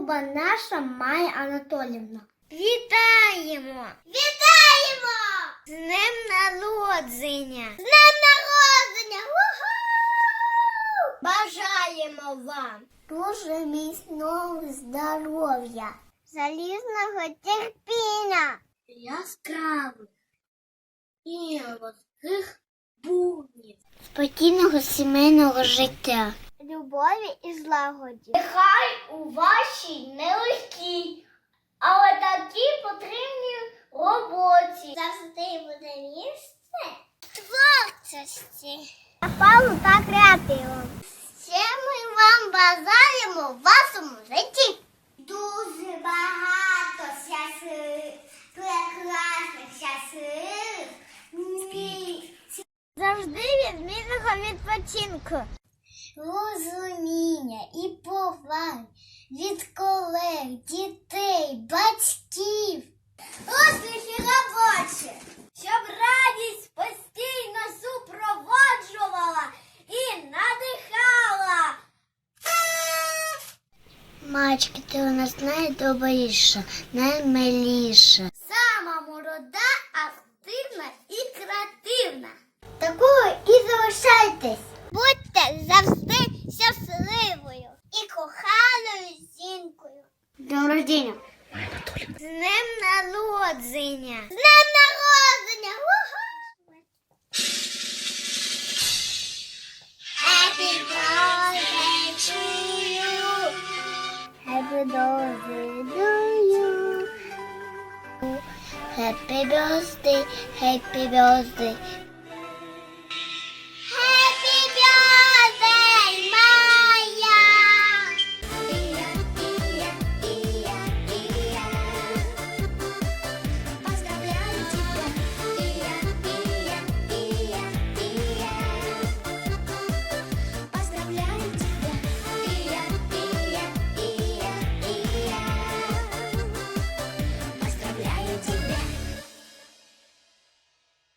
ваша Майя Анатолівна. Вітаємо! Вітаємо! З днем народження! З днем народження! Уху! Бажаємо вам дуже міцного здоров'я, залізного терпіння, яскравих і легких буднів, спокійного сімейного життя, любові і злагоді. Нехай у вашій нелегкій, але такій потрібній роботі завжди буде місце творчості. Напалу та креативу. Ще ми вам бажаємо в вашому житті. Дуже багато щасливих, прекрасних щасливих. Завжди відмінного відпочинку. Розуміння і поваги від колег, дітей, батьків. Успіхи робочі, щоб радість постійно супроводжувала і надихала. Мачки, ти у нас найдобріша, наймиліша. Сама молода, активна і креативна. Такою і залишайтесь. Будьте завжди Днем рождения. З днем народження! Днем народження! Happy birthday to you. Happy birthday to you. Happy birthday, happy birthday,